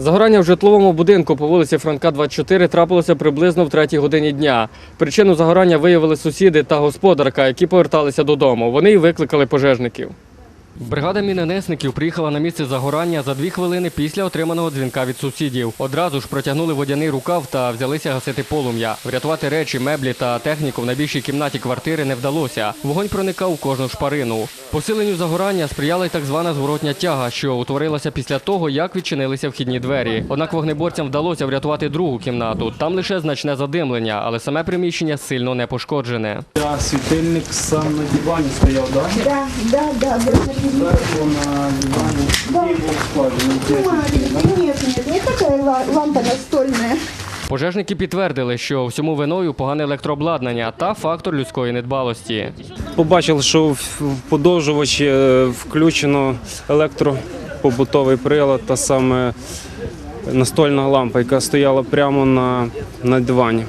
Загорання в житловому будинку по вулиці Франка 24 трапилося приблизно в третій годині дня. Причину загорання виявили сусіди та господарка, які поверталися додому. Вони й викликали пожежників. Бригада міненесників приїхала на місце загорання за дві хвилини після отриманого дзвінка від сусідів. Одразу ж протягнули водяний рукав та взялися гасити полум'я. Врятувати речі, меблі та техніку в найбільшій кімнаті квартири не вдалося. Вогонь проникав у кожну шпарину. Посиленню загорання сприяла й так звана зворотня тяга, що утворилася після того, як відчинилися вхідні двері. Однак вогнеборцям вдалося врятувати другу кімнату. Там лише значне задимлення, але саме приміщення сильно не пошкоджене. Світильник сам на дивані стояв, так? Да, да, да, бросок Зверху на дивані. І був складений. маленький. Нет, нет, не такая ла- лампа настольная. Пожежники підтвердили, що всьому виною погане електрообладнання та фактор людської недбалості. Побачили, що в в подовжувачі е, включено електропобутовий прилад та саме настольна лампа, яка стояла прямо на, на дивані.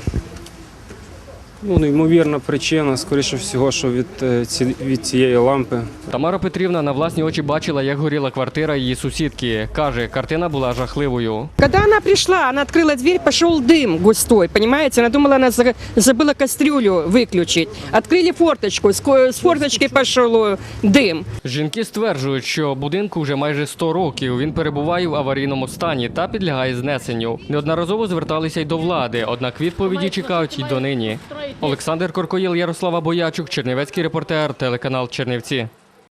Ну, ймовірна причина, скоріше всього, що від, е, ці, від цієї лампи. Тамара Петрівна на власні очі бачила, як горіла квартира її сусідки. Каже, картина була жахливою. Когда она пришла, она открыла дверь, пошел дым густой, понимаете? Она думала, она за- забыла кастрюлю выключить. Открыли форточку, с ко- с форточки пошел э, дым. Жінки стверджують, що будинку вже майже 100 років. Він перебуває в аварійному стані та підлягає знесенню. Неодноразово зверталися й до влади, однак відповіді чекають й донині. Олександр Коркоїл, Ярослава Боячук, Чернівецький репортер, телеканал Чернівці.